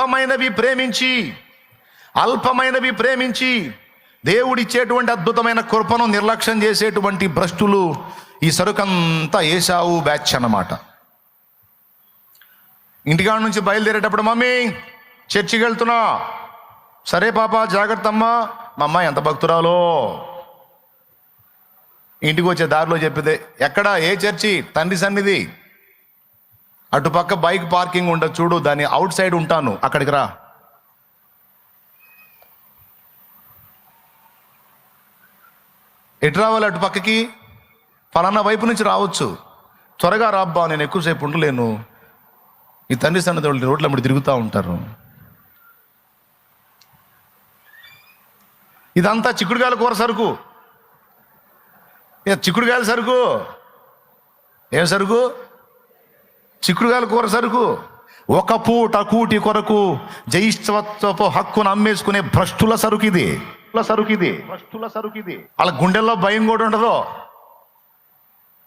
అల్పమైనవి ప్రేమించి అల్పమైనవి ప్రేమించి దేవుడిచ్చేటువంటి అద్భుతమైన కృపను నిర్లక్ష్యం చేసేటువంటి భ్రష్టులు ఈ సరుకంతా ఏసావు బ్యాచ్ అన్నమాట. ఇంటికాడ నుంచి బయలుదేరేటప్పుడు మమ్మీ చర్చికి వెళ్తున్నా. సరే పాప జాగ్రత్త అమ్మా మా అమ్మ ఎంత భక్తురాలో. ఇంటికి వచ్చే దారిలో చెప్పితే ఎక్కడ? ఏ చర్చి? తండ్రి సన్నిధి. అటుపక్క బైక్ పార్కింగ్ ఉండదు చూడు దాని అవుట్ సైడ్ ఉంటాను. అక్కడికి రా. ఎటు రావాలి అటు పక్కకి ఫలానా వైపు నుంచి రావచ్చు. త్వరగా రాబ్బా నేను ఎక్కువసేపు ఉండలేను. ఈ తండ్రి సన్నది వాళ్ళు రోడ్ల మీద తిరుగుతూ ఉంటారు. ఇదంతా చిక్కుడుగాయల కూర సరుకు. ఏ చిక్కుడుగాయల సరుకు? ఏం సరుకు? చిక్కుడుగాయల కూర సరుకు. ఒక పూట కూటి కొరకు జయిత్వత్వపు హక్కును అమ్మేసుకునే భ్రష్టుల సరుకు ఇది సరుకు ఇది భ్రష్టుల సరుకు ఇది వాళ్ళ గుండెల్లో భయం కూడా ఉండదు.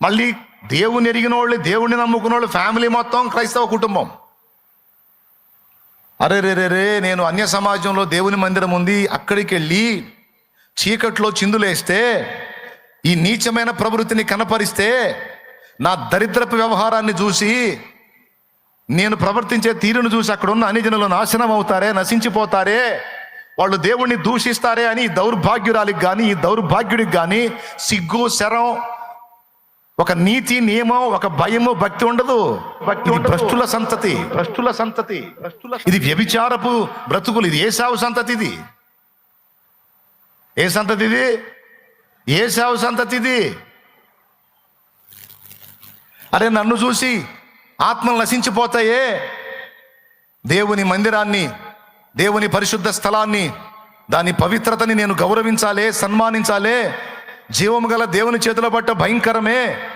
మళ్ళీ దేవుని ఎరిగిన వాళ్ళు దేవుడిని నమ్ముకున్న వాళ్ళు ఫ్యామిలీ మొత్తం క్రైస్తవ కుటుంబం. అరే రే రే రే నేను అన్య సమాజంలో దేవుని మందిరం ఉంది అక్కడికి వెళ్ళి చీకట్లో చిందులేస్తే ఈ నీచమైన ప్రవృత్తిని కనపరిస్తే నా దరిద్రపు వ్యవహారాన్ని చూసి నేను ప్రవర్తించే తీరును చూసి అక్కడ ఉన్న అనిజనులు నాశనం అవుతారే నశించిపోతారే. వాళ్ళు దేవుణ్ణి దూషిస్తారే అని ఈ దౌర్భాగ్యురాలికి కానీ ఈ దౌర్భాగ్యుడికి కానీ సిగ్గు శరం ఒక నీతి నియమం ఒక భయము భక్తి ఉండదు. భక్తి భ్రష్టుల సంతతి. భ్రష్టుల సంతతి. ఇది వ్యభిచారపు బ్రతుకులు. ఇది ఏసావు సంతతి ఇది. ఏ సంతతి ఇది? ఏసావు సంతతి ఇది. అరే నన్ను చూసి ఆత్మలు నశించిపోతాయే. దేవుని మందిరాన్ని దేవుని పరిశుద్ధ స్థలాన్ని దాని పవిత్రతని నేను గౌరవించాలే సన్మానించాలే. జీవము గల దేవుని చేతుల పట్ట భయంకరమే.